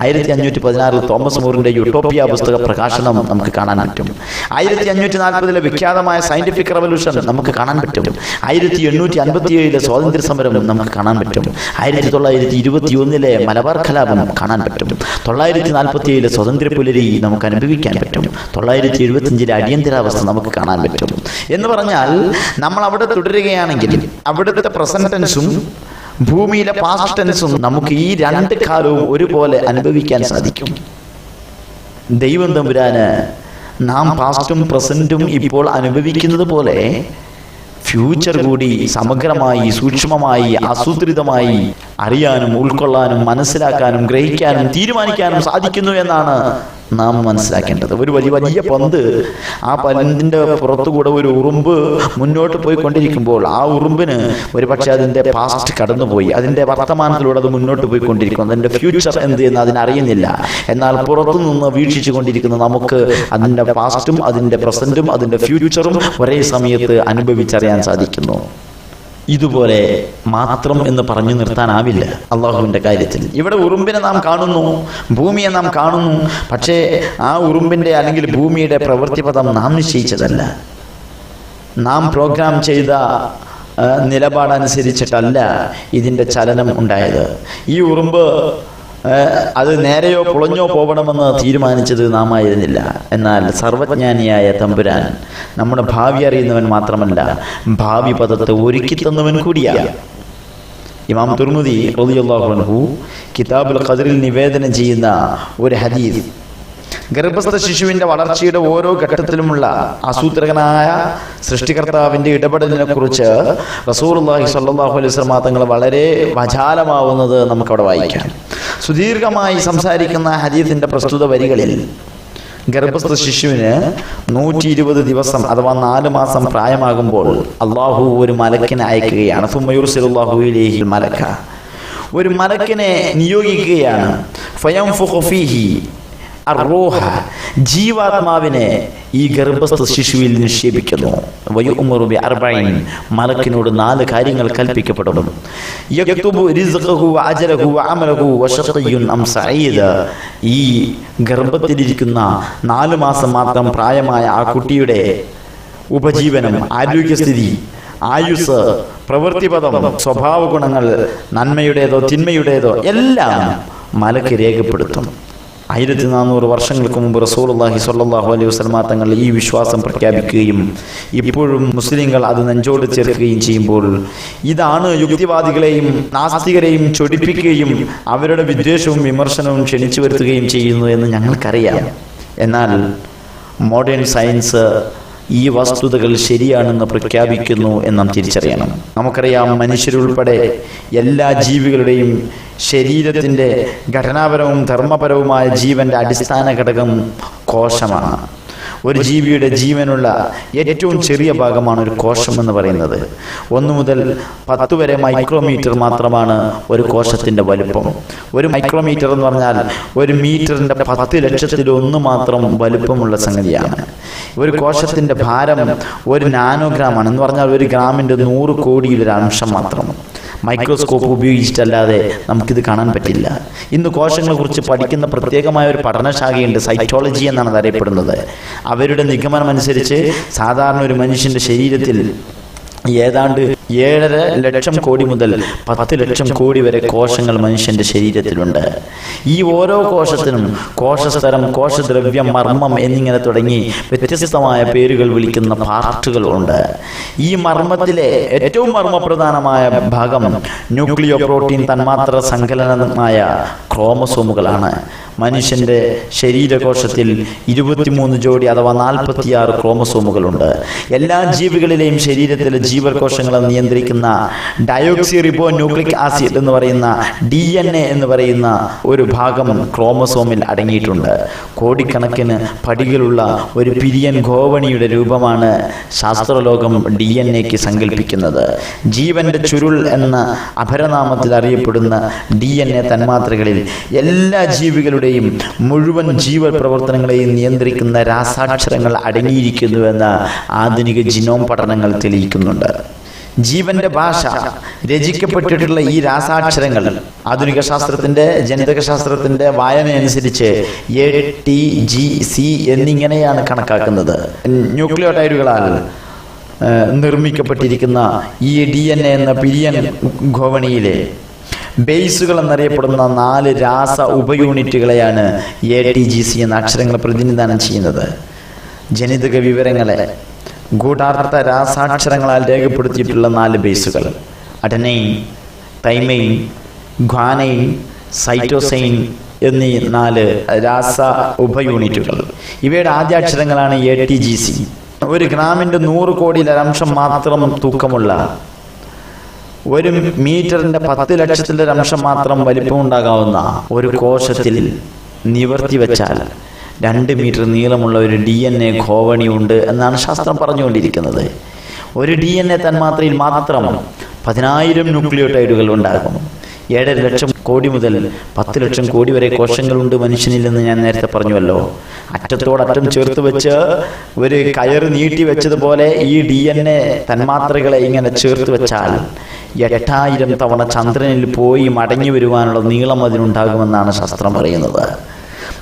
S1: ആയിരത്തി അഞ്ഞൂറ്റി പതിനാറിൽ തോമസ് മൂറിന്റെ യൂട്ടോപ്പിയ പുസ്തക പ്രകാശനം നമുക്ക് കാണാൻ പറ്റും. ആയിരത്തി അഞ്ഞൂറ്റി നാൽപ്പതിലെ വിഖ്യാതമായ സയന്റിഫിക് റവല്യൂഷൻ നമുക്ക് കാണാൻ പറ്റും. ആയിരത്തി എണ്ണൂറ്റി അൻപത്തി ഏഴിലെ സ്വാതന്ത്ര്യ സമരം നമുക്ക് കാണാൻ പറ്റും. ആയിരത്തി തൊള്ളായിരത്തി ഇരുപത്തി ഒന്നിലെ മലബാർ കലാപം കാണാൻ പറ്റും. തൊള്ളായിരത്തി നാൽപ്പത്തി ഏഴിലെ സ്വാതന്ത്ര്യ പുലരി നമുക്ക് അനുഭവിക്കാൻ പറ്റും. തൊള്ളായിരത്തി എഴുപത്തിയഞ്ചിലെ അടിയന്തരാവസ്ഥ നമുക്ക് കാണാൻ പറ്റും. എന്ന് പറഞ്ഞാൽ നമ്മൾ അവിടെ തുടരുകയാണെങ്കിൽ അവിടുത്തെ പ്രസന്റ് ടെൻസും ഭൂമിയിലെ പാസ്റ്റ് ടെൻസും നമുക്ക് ഈ രണ്ട് കാലവും ഒരുപോലെ അനുഭവിക്കാൻ സാധിക്കും. ദൈവം തമ്പുരാന് നാം പാസ്റ്റും പ്രസന്റും ഇപ്പോൾ അനുഭവിക്കുന്നത് പോലെ ഫ്യൂച്ചർ കൂടി സമഗ്രമായി സൂക്ഷ്മമായി ആസൂത്രിതമായി അറിയാനും ഉൾക്കൊള്ളാനും മനസ്സിലാക്കാനും ഗ്രഹിക്കാനും തീരുമാനിക്കാനും സാധിക്കുന്നു എന്നാണ് നാം മനസ്സിലാക്കേണ്ടത്. ഒരു വലിയ വലിയ പന്ത് ആ പന്തിന്റെ പുറത്തുകൂടെ ഒരു ഉറുമ്പ് മുന്നോട്ട് പോയിക്കൊണ്ടിരിക്കുമ്പോൾ ആ ഉറുമ്പിന് ഒരു പക്ഷേ അതിന്റെ പാസ്റ്റ് കടന്നുപോയി. അതിന്റെ വർത്തമാനത്തിലൂടെ അത് മുന്നോട്ട് പോയിക്കൊണ്ടിരിക്കും അതിന്റെ ഫ്യൂച്ചർ എന്ത് എന്ന് അതിനറിയുന്നില്ല എന്നാൽ പുറത്തുനിന്ന് വീക്ഷിച്ചു കൊണ്ടിരിക്കുന്ന നമുക്ക് അതിന്റെ പാസ്റ്റും അതിന്റെ പ്രസന്റും അതിന്റെ ഫ്യൂച്ചറും ഒരേ സമയത്ത് അനുഭവിച്ചറിയാൻ സാധിക്കുന്നു. ഇതുപോലെ മാത്രം എന്ന് പറഞ്ഞു നിർത്താനാവില്ല അള്ളാഹുവിന്റെ കാര്യത്തിൽ. ഇവിടെ ഉറുമ്പിനെ നാം കാണുന്നു ഭൂമിയെ നാം കാണുന്നു പക്ഷേ ആ ഉറുമ്പിന്റെ അല്ലെങ്കിൽ ഭൂമിയുടെ പ്രവൃത്തിപഥം നാം നിശ്ചയിച്ചതല്ല. നാം പ്രോഗ്രാം ചെയ്ത നിലപാടനുസരിച്ചിട്ടല്ല ഇതിന്റെ ചലനം ഉണ്ടായത്. ഈ ഉറുമ്പ് അത് നേരെയോ പുളഞ്ഞോ പോകണമെന്ന് തീരുമാനിച്ചത് നാം ആയിരുന്നില്ല എന്നാൽ സർവജ്ഞാനിയായ തമ്പുരാൻ നമ്മുടെ ഭാവി അറിയുന്നവൻ മാത്രമല്ല ഭാവി പദത്തെ ഒരുക്കി തന്നവൻ കൂടിയാണ് ഇമാം തുർമുദി അൻഹു കിതാബുൽ ഖദറിൽ നിവേദനം ചെയ്യുന്ന ഒരു ഹദീസ്. ഗർഭസ്ഥ ശിശുവിന്റെ വളർച്ചയുടെ ഓരോ ഘട്ടത്തിലുമുള്ള ആസൂത്രകനായ സൃഷ്ടികർത്താവിന്റെ ഇടപെടലിനെ കുറിച്ച് റസൂർല്ലാഹി സല്ലാഹു അലൈഹി സ്വലമാ തങ്ങൾ വളരെ വചാലമാവുന്നത് നമുക്കവിടെ വായിക്കാം. സുദീർഘമായി സംസാരിക്കുന്ന ഹദീത്തിന്റെ പ്രസ്തുത വരികളിൽ ഗർഭസ്ഥ ശിശുവിന് നൂറ്റി ഇരുപത് ദിവസം അഥവാ നാല് മാസം പ്രായമാകുമ്പോൾ അള്ളാഹു ഒരു മലക്കിനെ അയക്കുകയാണ്. മലക്ക. ഒരു മലക്കിനെ നിയോഗിക്കുകയാണ്. ജീവാത്മാവിനെ ഈ ഗർഭസ്ഥ ശിശുവിൽ നിക്ഷേപിക്കുന്നു. വയുമറുബി അർബഈൻ മലക്കിനോട് നാല് കാര്യങ്ങൾ കൽപ്പിക്കപ്പെടും ഈ ഗർഭത്തിലിരിക്കുന്ന നാല് മാസം മാത്രം പ്രായമായ ആ കുട്ടിയുടെ ഉപജീവനം ആരോഗ്യസ്ഥിതി ആയുസ് പ്രവൃത്തിപദം സ്വഭാവ ഗുണങ്ങൾ നന്മയുടേതോ തിന്മയുടേതോ എല്ലാം മലക്ക് രേഖപ്പെടുത്തും ആയിരത്തി നാനൂറ് വർഷങ്ങൾക്ക് മുമ്പ് റസൂലുള്ളാഹി സ്വല്ലല്ലാഹു അലൈഹി വസ്ലമാ തങ്ങൾ ഈ വിശ്വാസം പ്രഖ്യാപിക്കുകയും ഇപ്പോഴും മുസ്ലിങ്ങൾ അത് നെഞ്ചോട് ചേർക്കുകയും ചെയ്യുമ്പോൾ ഇതാണ് യുക്തിവാദികളെയും നാസ്തികരെയും ചൊടിപ്പിക്കുകയും അവരുടെ വിദ്വേഷവും വിമർശനവും ക്ഷണിച്ചു വരുത്തുകയും ചെയ്യുന്നു എന്ന് ഞങ്ങൾക്കറിയാം. എന്നാൽ മോഡേൺ സയൻസ് ഈ വസ്തുതകൾ ശരിയാണെന്ന് പ്രഖ്യാപിക്കുന്നു എന്ന് നാം തിരിച്ചറിയണം. നമുക്കറിയാം മനുഷ്യരുൾപ്പെടെ എല്ലാ ജീവികളുടെയും ശരീരത്തിന്റെ ഘടനാപരവും ധർമ്മപരവുമായ ജീവന്റെ അടിസ്ഥാന ഘടകം കോശമാണ്. ഒരു ജീവിയുടെ ജീവനുള്ള ഏറ്റവും ചെറിയ ഭാഗമാണ് ഒരു കോശം എന്ന് പറയുന്നത്. ഒന്ന് മുതൽ പത്ത് വരെ മൈക്രോമീറ്റർ മാത്രമാണ് ഒരു കോശത്തിന്റെ വലുപ്പം. ഒരു മൈക്രോമീറ്റർ എന്ന് പറഞ്ഞാൽ ഒരു മീറ്ററിന്റെ പത്ത് ലക്ഷത്തിൽ ഒന്ന് മാത്രം വലുപ്പമുള്ള സംഗതിയാണ്. ഒരു കോശത്തിന്റെ ഭാരം ഒരു നാനോഗ്രാമാണ് എന്ന് പറഞ്ഞാൽ ഒരു ഗ്രാമിന്റെ നൂറ് കോടിയിലൊരു അംശം മാത്രം. മൈക്രോസ്കോപ്പ് ഉപയോഗിച്ചിട്ടല്ലാതെ നമുക്കിത് കാണാൻ പറ്റില്ല. ഇന്ന് കോശങ്ങളെ കുറിച്ച് പഠിക്കുന്ന പ്രത്യേകമായ ഒരു പഠനശാഖയുണ്ട് സൈറ്റോളജി എന്നാണ് അത് അറിയപ്പെടുന്നത്. അവരുടെ നിഗമനമനുസരിച്ച് സാധാരണ ഒരു മനുഷ്യന്റെ ശരീരത്തിൽ ഏതാണ്ട് ഏഴര ലക്ഷം കോടി മുതൽ പത്ത് ലക്ഷം കോടി വരെ കോശങ്ങൾ മനുഷ്യന്റെ ശരീരത്തിലുണ്ട്. ഈ ഓരോ കോശത്തിനും കോശസ്ഥലം കോശദ്രവ്യം മർമ്മം എന്നിങ്ങനെ തുടങ്ങി വ്യത്യസ്തമായ പേരുകൾ വിളിക്കുന്ന പാർട്ടുകൾ ഉണ്ട് ഈ മർമ്മത്തിലെ ഏറ്റവും മർമ്മപ്രധാനമായ ഭാഗം ന്യൂക്ലിയോ പ്രോട്ടീൻ തന്മാത്ര സങ്കലനമായ ക്രോമസോമുകളാണ്. മനുഷ്യന്റെ ശരീരകോശത്തിൽ ഇരുപത്തിമൂന്ന് ജോഡി അഥവാ നാൽപ്പത്തിയാറ് ക്രോമസോമുകളുണ്ട്. എല്ലാ ജീവികളിലെയും ശരീരത്തിലെ ജീവകോശങ്ങളെ നിയന്ത്രിക്കുന്ന ഡയോക്സി റിബോ ന്യൂക്ലിക് ആസിഡ് എന്ന് പറയുന്ന ഡി എൻ എ എന്ന് പറയുന്ന ഒരു ഭാഗം ക്രോമസോമിൽ അടങ്ങിയിട്ടുണ്ട്. കോടിക്കണക്കിന് പടികളുള്ള ഒരു പിരിയൻ ഗോവണിയുടെ രൂപമാണ് ശാസ്ത്രലോകം ഡി എൻ എക്ക് സങ്കല്പിക്കുന്നത് ജീവന്റെ ചുരുൾ എന്ന അപരനാമത്തിൽ അറിയപ്പെടുന്ന ഡി എൻ എ തന്മാത്രകളിൽ എല്ലാ ജീവികളുടെയും മുഴുവൻ ജീവ പ്രവർത്തനങ്ങളെയും നിയന്ത്രിക്കുന്ന രാസാക്ഷരങ്ങൾ അടങ്ങിയിരിക്കുന്നുവെന്ന് ആധുനിക ജിനോം പഠനങ്ങൾ തെളിയിക്കുന്നുണ്ട്. ജീവന്റെ ഭാഷ രചിക്കപ്പെട്ടിട്ടുള്ള ഈ രാസാക്ഷരങ്ങൾ ആധുനിക ശാസ്ത്രത്തിന്റെ ജനിതക ശാസ്ത്രത്തിന്റെ വായന അനുസരിച്ച് എ ടി ജി സി എന്നിങ്ങനെയാണ് കണക്കാക്കുന്നത്. ന്യൂക്ലിയോടൈഡുകളാൽ നിർമ്മിക്കപ്പെട്ടിരിക്കുന്ന ഈ ഡി എൻ എ എന്ന പിരിയൻ ഗോവണിയിലെ ബേസുകൾ എന്നറിയപ്പെടുന്ന നാല് രാസ ഉപയൂണിറ്റുകളെയാണ് എ ടി ജി സി എന്ന അക്ഷരങ്ങൾ പ്രതിനിധാനം ചെയ്യുന്നത്. ജനിതക വിവരങ്ങളെ ഗൂഢാർത്ഥ രാസാക്ഷരങ്ങളാൽ രേഖപ്പെടുത്തിയിട്ടുള്ള നാല് ബേസുകൾ. അഡനൈൻ തൈമൈൻ ഗ്വാനൈൻ സൈറ്റോസൈൻ എന്നീ നാല് രാസ ഉപയൂണിറ്റുകൾ. ഇവയുടെ ആദ്യാക്ഷരങ്ങളാണ് എ ടി ജി സി ഒരു ഗ്രാമിന്റെ നൂറ് കോടിയിലൊരംശം മാത്രം തൂക്കമുള്ള ഒരു മീറ്ററിന്റെ പത്ത് അംശം മാത്രം വലിപ്പമുണ്ടാകാവുന്ന ഒരു കോശത്തിൽ നിവർത്തി വെച്ചാൽ രണ്ട് മീറ്റർ നീളമുള്ള ഒരു ഡി എൻ എ ഖോവണിയുണ്ട് ഉണ്ട് എന്നാണ് ശാസ്ത്രം പറഞ്ഞുകൊണ്ടിരിക്കുന്നത്. ഒരു ഡി എൻ എ തന്മാത്രയിൽ മാത്രം പതിനായിരം ന്യൂക്ലിയോടൈഡുകൾ ഉണ്ടാകും ഏഴര ലക്ഷം കോടി മുതൽ പത്ത് ലക്ഷം കോടി വരെ കോശങ്ങളുണ്ട് മനുഷ്യനിൽ എന്ന് ഞാൻ നേരത്തെ പറഞ്ഞുവല്ലോ. അറ്റത്തോടറ്റം ചേർത്ത് വെച്ച് ഒരു കയറ് നീട്ടി വെച്ചതുപോലെ ഈ ഡി എൻ എ തന്മാത്രകളെ ഇങ്ങനെ ചേർത്ത് വെച്ചാൽ എട്ടായിരം തവണ ചന്ദ്രനിൽ പോയി മടങ്ങി വരുവാനുള്ള നീളം അതിനുണ്ടാകുമെന്നാണ് ശാസ്ത്രം പറയുന്നത്.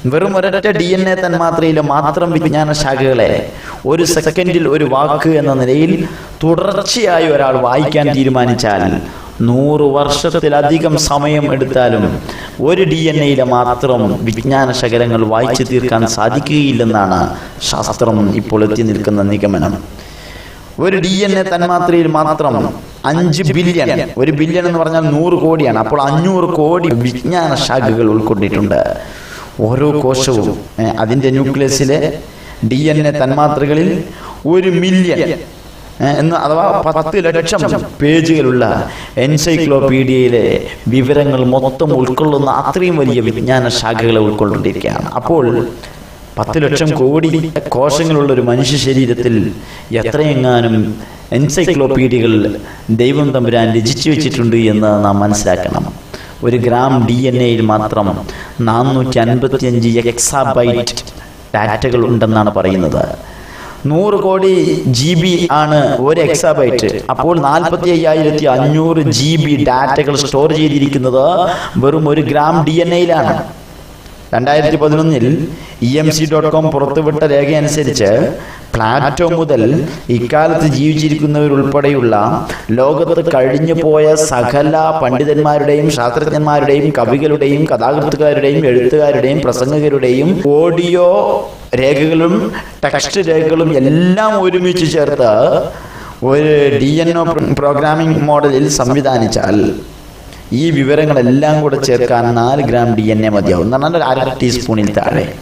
S1: വെറും ഒരൊറ്റ ഡി എൻ എ തന്മാത്രയിലെ മാത്രം വിജ്ഞാന ശാഖകളെ. ഒരു സെക്കൻഡിൽ ഒരു വാക്ക് എന്ന നിലയിൽ തുടർച്ചയായി ഒരാൾ വായിക്കാൻ തീരുമാനിച്ചാൽ നൂറ് വർഷത്തിലധികം സമയം എടുത്താലും ഒരു ഡി എൻ എയിലെ മാത്രം വിജ്ഞാന ശകലങ്ങൾ വായിച്ചു തീർക്കാൻ സാധിക്കുകയില്ലെന്നാണ് ശാസ്ത്രം ഇപ്പോൾ എത്തി നിൽക്കുന്ന നിഗമനം. ഒരു ഡി എൻ എ തന്മാത്രയിൽ മാത്രം അഞ്ച് ബില്യൺ ഒരു ബില്യൺ എന്ന് പറഞ്ഞാൽ നൂറ് കോടിയാണ്. അപ്പോൾ അഞ്ഞൂറ് കോടി വിജ്ഞാന ശാഖകൾ ഉൾക്കൊണ്ടിട്ടുണ്ട്. ഓരോ കോശവും അതിന്റെ ന്യൂക്ലിയസിലെ ഡി എൻ എ തന്മാത്രകളിൽ ഒരു മില്യൺ എന്ന് അഥവാ പത്ത് ലക്ഷം പേജുകളുള്ള എൻസൈക്ലോപീഡിയയിലെ വിവരങ്ങൾ മൊത്തം ഉൾക്കൊള്ളുന്ന അത്രയും വലിയ വിജ്ഞാന ശാഖകളെ ഉൾക്കൊണ്ടിരിക്കുകയാണ്. അപ്പോൾ പത്ത് ലക്ഷം കോടി കോശങ്ങളുള്ള ഒരു മനുഷ്യ ശരീരത്തിൽ എത്രയെങ്ങാനും എൻസൈക്ലോപീഡിയകൾ ദൈവം തമ്പുരാൻ രചിച്ചു വെച്ചിട്ടുണ്ട് എന്ന് നാം മനസ്സിലാക്കണം. ഒരു ഗ്രാം ഡി എൻ എയിൽ മാത്രം നാനൂറ്റി അൻപത്തിയഞ്ച് എക്സാബൈറ്റ് ഡാറ്റകൾ ഉണ്ടെന്നാണ് പറയുന്നത്. നൂറ് കോടി ജി ബി ആണ് ഒരു എക്സാബൈറ്റ്. അപ്പോൾ നാൽപ്പത്തി അയ്യായിരത്തി അഞ്ഞൂറ് ജി ബി ഡാറ്റകൾ സ്റ്റോർ ചെയ്തിരിക്കുന്നത് വെറും ഒരു ഗ്രാം ഡി എൻ എയിലാണ് രണ്ടായിരത്തി പതിനൊന്നിൽ E M C dot com പുറത്തുവിട്ട രേഖയനുസരിച്ച് പ്ലാറ്റോ മുതൽ ഇക്കാലത്ത് ജീവിച്ചിരിക്കുന്നവരുൾപ്പെടെയുള്ള ലോകത്ത് കഴിഞ്ഞു പോയ സകല പണ്ഡിതന്മാരുടെയും ശാസ്ത്രജ്ഞന്മാരുടെയും കവികളുടെയും കഥാകൃത്തുകാരുടെയും എഴുത്തുകാരുടെയും പ്രസംഗകരുടെയും ഓഡിയോ രേഖകളും ടെക്സ്റ്റ് രേഖകളും എല്ലാം ഒരുമിച്ച് ചേർത്ത് ഒരു ഡി എൻ ഒ പ്രോഗ്രാമിംഗ് മോഡലിൽ സംവിധാനിച്ചാൽ ഈ വിവരങ്ങളെല്ലാം കൂടെ ചേർക്കാൻ നാല് ഗ്രാം ഡി എൻ എ മതിയാവും. എന്ന് പറഞ്ഞാൽ അര ടീസ്പൂണിൽ താഴെ.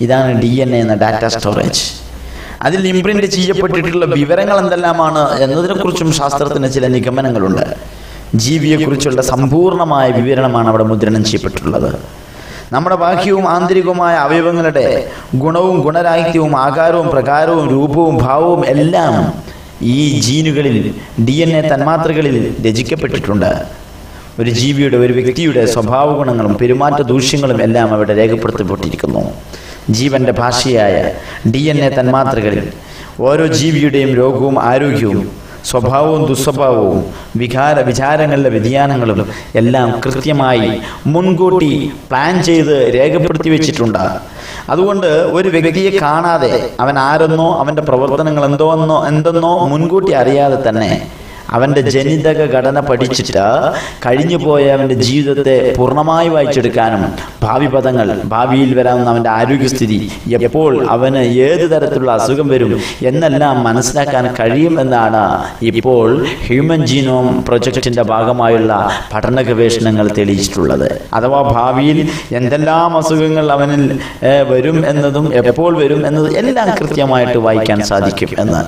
S1: ഇതാണ് ഡി എൻ എ എന്ന ഡാറ്റ സ്റ്റോറേജ് അതിൽ ഇംപ്രിന്റ് ചെയ്യപ്പെട്ടിട്ടുള്ള വിവരങ്ങൾ എന്തെല്ലാമാണ് എന്നതിനെക്കുറിച്ചും ശാസ്ത്രത്തിന് ചില നിഗമനങ്ങളുണ്ട്. ജീവിയെക്കുറിച്ചുള്ള സമ്പൂർണമായ വിവരണമാണ് അവിടെ മുദ്രണം ചെയ്യപ്പെട്ടിട്ടുള്ളത്. നമ്മുടെ ബാഹ്യവും ആന്തരികവുമായ അവയവങ്ങളുടെ ഗുണവും ഗുണരാഹിത്യവും ആകാരവും പ്രകാരവും രൂപവും ഭാവവും എല്ലാം ഈ ജീനുകളിൽ ഡി എൻ എ തന്മാത്രകളിൽ രചിക്കപ്പെട്ടിട്ടുണ്ട്. ഒരു ജീവിയുടെ ഒരു വ്യക്തിയുടെ സ്വഭാവ ഗുണങ്ങളും പെരുമാറ്റ ദൂഷ്യങ്ങളും എല്ലാം അവിടെ രേഖപ്പെടുത്തിപ്പെട്ടിരിക്കുന്നു. ജീവന്റെ ഭാഷയായ ഡി എൻ എ തന്മാത്രകളിൽ ഓരോ ജീവിയുടെയും രോഗവും ആരോഗ്യവും സ്വഭാവവും ദുസ്വഭാവവും വികാര വിചാരങ്ങളിലെ വ്യതിയാനങ്ങളും എല്ലാം കൃത്യമായി മുൻകൂട്ടി പ്ലാൻ ചെയ്ത് രേഖപ്പെടുത്തി വെച്ചിട്ടുണ്ട്. അതുകൊണ്ട് ഒരു വ്യക്തിയെ കാണാതെ അവൻ ആരെന്നോ അവന്റെ പ്രവർത്തനങ്ങൾ എന്തോന്നോ എന്തെന്നോ മുൻകൂട്ടി അറിയാതെ തന്നെ അവന്റെ ജനിതക ഘടന പഠിച്ചിട്ട് കഴിഞ്ഞു പോയ അവന്റെ ജീവിതത്തെ പൂർണമായി വായിച്ചെടുക്കാനും ഭാവി പദങ്ങൾ ഭാവിയിൽ വരാവുന്ന അവന്റെ ആരോഗ്യസ്ഥിതി എപ്പോൾ അവന് ഏത് തരത്തിലുള്ള അസുഖം വരും എന്നെല്ലാം മനസ്സിലാക്കാൻ കഴിയുമെന്നാണ് ഇപ്പോൾ ഹ്യൂമൻ ജീനോം പ്രൊജക്റ്റിന്റെ ഭാഗമായുള്ള പഠന ഗവേഷണങ്ങൾ തെളിയിച്ചിട്ടുള്ളത്. അഥവാ ഭാവിയിൽ എന്തെല്ലാം അസുഖങ്ങൾ അവനിൽ വരും എന്നതും എപ്പോൾ വരും എന്നതും എല്ലാം കൃത്യമായിട്ട് വായിക്കാൻ സാധിക്കും എന്ന്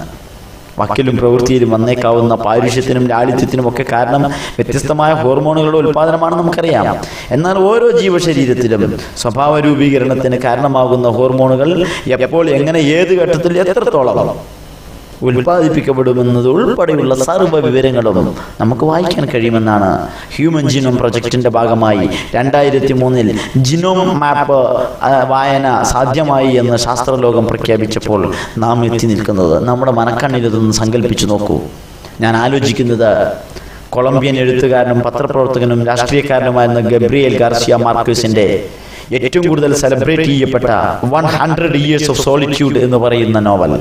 S1: വക്കിലും പ്രവൃത്തിയിലും വന്നേക്കാവുന്ന പാരുഷ്യത്തിനും ലാളിത്യത്തിനും ഒക്കെ കാരണം വ്യത്യസ്തമായ ഹോർമോണുകളുടെ ഉൽപ്പാദനമാണ് നമുക്കറിയാം. എന്നാൽ ഓരോ ജീവശരീരത്തിലും സ്വഭാവ രൂപീകരണത്തിന് കാരണമാകുന്ന ഹോർമോണുകൾ എപ്പോൾ എങ്ങനെ ഏത് ഘട്ടത്തിൽ എത്രത്തോളം? ഉൽപ്പാദിപ്പിക്കപ്പെടുമെന്നത് ഉൾപ്പെടെയുള്ള സർവ വിവരങ്ങളും നമുക്ക് വായിക്കാൻ കഴിയുമെന്നാണ് ഹ്യൂമൻ ജിനോം പ്രൊജക്ടിന്റെ ഭാഗമായി രണ്ടായിരത്തി മൂന്നിൽ ജിനോം മാപ്പ് വായന സാധ്യമായി എന്ന് ശാസ്ത്രലോകം പ്രഖ്യാപിച്ചപ്പോൾ നാം എത്തി നിൽക്കുന്നത് നമ്മുടെ മനക്കണ്ണിൽ ഇതൊന്ന് സങ്കല്പിച്ചു നോക്കൂ. ഞാൻ ആലോചിക്കുന്നത് കൊളംബിയൻ എഴുത്തുകാരനും പത്രപ്രവർത്തകനും രാഷ്ട്രീയക്കാരനുമായിരുന്ന ഗബ്രിയേൽ ഗാർസിയ മാർക്യൂസിന്റെ ഏറ്റവും കൂടുതൽ സെലിബ്രേറ്റ് ചെയ്യപ്പെട്ട one hundred years of solitude എന്ന് പറയുന്ന നോവൽ.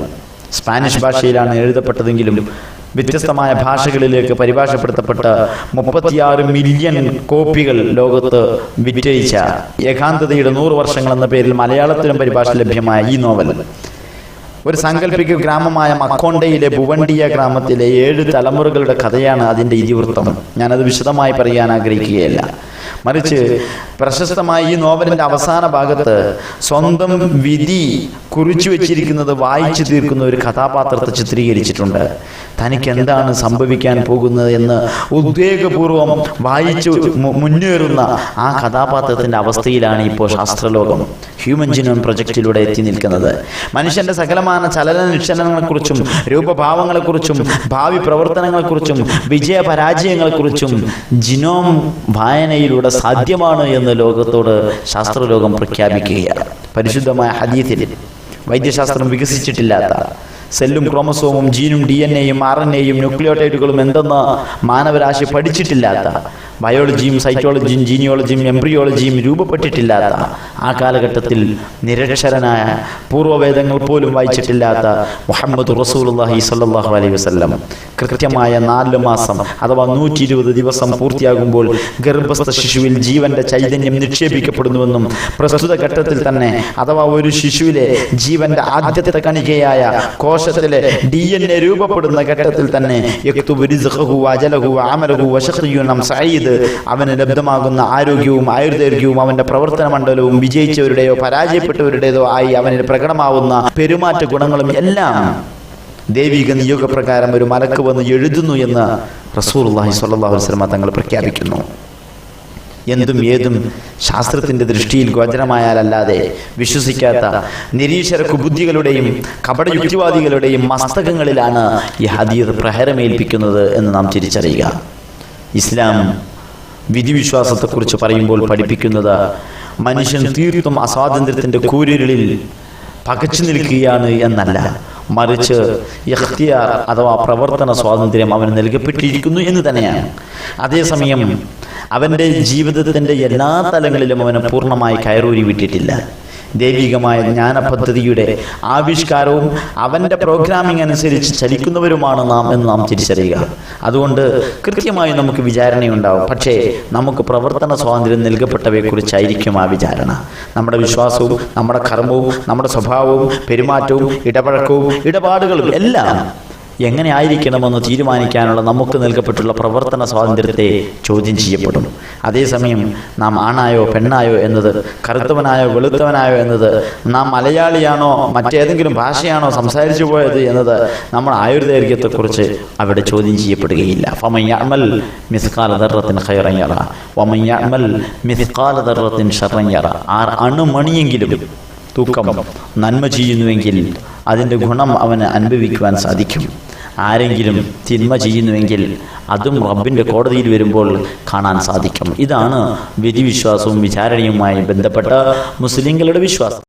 S1: സ്പാനിഷ് ഭാഷയിലാണ് എഴുതപ്പെട്ടതെങ്കിലും വ്യത്യസ്തമായ ഭാഷകളിലേക്ക് പരിഭാഷപ്പെടുത്തപ്പെട്ട മുപ്പത്തിയാറ് മില്യൺ കോപ്പികൾ ലോകത്ത് വിറ്റഴിച്ച ഏകാന്തതയുടെ നൂറ് വർഷങ്ങൾ എന്ന പേരിൽ മലയാളത്തിലും പരിഭാഷ ലഭ്യമായ ഈ നോവൽ. ഒരു സാങ്കല്പിക ഗ്രാമമായ മക്കോണ്ടയിലെ ഭുവണ്ടിയ ഗ്രാമത്തിലെ ഏഴ് തലമുറകളുടെ കഥയാണ് അതിന്റെ ഇതിവൃത്തം. ഞാനത് വിശദമായി പറയാൻ ആഗ്രഹിക്കുകയല്ല. മറിച്ച് പ്രശസ്തമായ ഈ നോവലിന്റെ അവസാന ഭാഗത്ത് സ്വന്തം വിധി കുറിച്ചു വെച്ചിരിക്കുന്നത് വായിച്ചു തീർക്കുന്ന ഒരു കഥാപാത്രത്തെ ചിത്രീകരിച്ചിട്ടുണ്ട്. തനിക്ക് എന്താണ് സംഭവിക്കാൻ പോകുന്നത് എന്ന് ഉദ്വേഗപൂർവം വായിച്ചു മുന്നേറുന്ന ആ കഥാപാത്രത്തിന്റെ അവസ്ഥയിലാണ് ഇപ്പോൾ ശാസ്ത്രലോകം ഹ്യൂമൻ ജിനോം പ്രൊജക്റ്റിലൂടെ എത്തി നിൽക്കുന്നത്. മനുഷ്യന്റെ സകലമായ ചലന നിക്ഷലനങ്ങളെക്കുറിച്ചും രൂപഭാവങ്ങളെക്കുറിച്ചും ഭാവി പ്രവർത്തനങ്ങളെക്കുറിച്ചും വിജയപരാജയങ്ങളെക്കുറിച്ചും ജിനോം വായനയിലൂടെ സാധ്യമാണ് എന്ന് ലോകത്തോട് ശാസ്ത്രലോകം പ്രഖ്യാപിക്കുകയാണ്. പരിശുദ്ധമായ ഹദീത്തിൽ വൈദ്യശാസ്ത്രം വികസിച്ചിട്ടില്ലാത്ത സെല്ലും ക്രോമസോമും ജീനും ഡി എൻ എയും ആർ എൻ എയും ന്യൂക്ലിയോടൈഡുകളും എന്തെന്ന് മാനവരാശി പഠിച്ചിട്ടില്ലാത്ത ബയോളജിയും സൈക്കോളജിയും ജീനിയോളജിയും എംബ്രിയോളജിയും രൂപപ്പെട്ടിട്ടില്ലാത്ത ആ കാലഘട്ടത്തിൽ നിരക്ഷരനായ പൂർവവേദങ്ങൾ പോലും വായിച്ചിട്ടില്ലാത്ത മുഹമ്മദ് റസൂലുള്ളാഹി സ്വല്ലല്ലാഹു അലൈഹി വസ്ലം കൃത്യമായ നാല് മാസം അഥവാ നൂറ്റി ഇരുപത് ദിവസം പൂർത്തിയാകുമ്പോൾ ഗർഭസ്ഥ ശിശുവിൽ ജീവന്റെ ചൈതന്യം നിക്ഷേപിക്കപ്പെടുന്നുവെന്നും പ്രസ്തുത ഘട്ടത്തിൽ തന്നെ അഥവാ ഒരു ശിശുവിലെ ജീവന്റെ ആദ്യത്തെ കണികയായ കോശത്തിലെ ഡി എൻ എ രൂപപ്പെടുന്ന ഘട്ടത്തിൽ തന്നെ യക്തുബു റിസ്ഖഹു അവന് ലബ്ധമാകുന്ന ആരോഗ്യവും ആയുർദൈർഘ്യവും അവന്റെ പ്രവർത്തന മണ്ഡലവും വിജയിച്ചവരുടെയോ പരാജയപ്പെട്ടവരുടേതോ ആയി അവന് പ്രകടമാവുന്ന പെരുമാറ്റ ഗുണങ്ങളും എല്ലാം ദൈവിക നിയോഗപ്രകാരം ഒരു മലക്ക് വന്ന് എഴുതുന്നു എന്ന് റസൂർ സ്വല്ലല്ലാഹു അലൈഹി വസ്ലമ തങ്ങൾ പ്രഖ്യാപിക്കുന്നു. എന്തും ഏതും ശാസ്ത്രത്തിന്റെ ദൃഷ്ടിയിൽ ഗോചരമായാലല്ലാതെ വിശ്വസിക്കാത്ത നിരീശ്വര ബുദ്ധികളുടെയും കപട യുക്തിവാദികളുടെയും മസ്തകങ്ങളിലാണ് ഈ ഹദീർ പ്രഹരമേൽപ്പിക്കുന്നത് എന്ന് നാം തിരിച്ചറിയുക. ഇസ്ലാം വിധിവിശ്വാസത്തെക്കുറിച്ച് പറയുമ്പോൾ പഠിപ്പിക്കുന്നത് മനുഷ്യൻ തീർത്തും അസ്വാതന്ത്ര്യത്തിന്റെ കൂരിരുളിൽ പകച്ചു നിൽക്കുകയാണ് എന്നല്ല. മറിച്ച് യഹ്തിയാർ അഥവാ പ്രവർത്തന സ്വാതന്ത്ര്യം അവന് നൽകപ്പെട്ടിരിക്കുന്നു എന്ന് തന്നെയാണ്. അതേസമയം അവന്റെ ജീവിതത്തിന്റെ എല്ലാ തലങ്ങളിലും അവന് പൂർണമായി കയറൂരി വിട്ടിട്ടില്ല. ദൈവികമായ ജ്ഞാന പദ്ധതിയുടെ ആവിഷ്കാരവും അവന്റെ പ്രോഗ്രാമിംഗ് അനുസരിച്ച് ചലിക്കുന്നവരുമാണ് നാം എന്ന് നാം തിരിച്ചറിയുക. അതുകൊണ്ട് കൃത്യമായി നമുക്ക് വിചാരണയുണ്ടാവും. പക്ഷേ നമുക്ക് പ്രവർത്തന സ്വാതന്ത്ര്യം നൽകപ്പെട്ടവയെക്കുറിച്ചായിരിക്കും ആ വിചാരണ. നമ്മുടെ വിശ്വാസവും നമ്മുടെ കർമ്മവും നമ്മുടെ സ്വഭാവവും പെരുമാറ്റവും ഇടപഴക്കവും ഇടപാടുകളും എല്ലാം എങ്ങനെ ആയിരിക്കണമെന്ന് തീരുമാനിക്കാനുള്ള നമുക്ക് നൽകപ്പെട്ടുള്ള പ്രവർത്തന സ്വാതന്ത്ര്യത്തെ ചോദ്യം ചെയ്യപ്പെടും അതേസമയം നാം ആണായോ പെണ്ണായോ എന്നത് കറുത്തവനായോ വെളുത്തവനായോ എന്നത് നാം മലയാളിയാണോ മറ്റേതെങ്കിലും ഭാഷയാണോ സംസാരിച്ചു പോയത് എന്നത് നമ്മൾ ആയുർദൈർഘ്യത്തെക്കുറിച്ച് അവിടെ ചോദ്യം ചെയ്യപ്പെടുകയില്ല. ഫമയ്യാമൽ മിസ്കാല ദർറത്തിന് ഖൈറയ്യറ വമയ്യമൽ മിസ്കാല ദർറത്തിന് ഷറയ്യറ ആർ അണുമണിയെങ്കിലും തൂക്കം നന്മ ചെയ്യുന്നുവെങ്കിൽ അതിന്റെ ഗുണം അവന് അനുഭവിക്കുവാൻ സാധിക്കും. ആരെങ്കിലും തിന്മ ചെയ്യുന്നുവെങ്കിൽ അതും റബ്ബിന്റെ കോടതിയിൽ വരുമ്പോൾ കാണാൻ സാധിക്കും. ഇതാണ് വിധിവിശ്വാസവും വിചാരണയുമായി ബന്ധപ്പെട്ട മുസ്ലിങ്ങളുടെ വിശ്വാസം.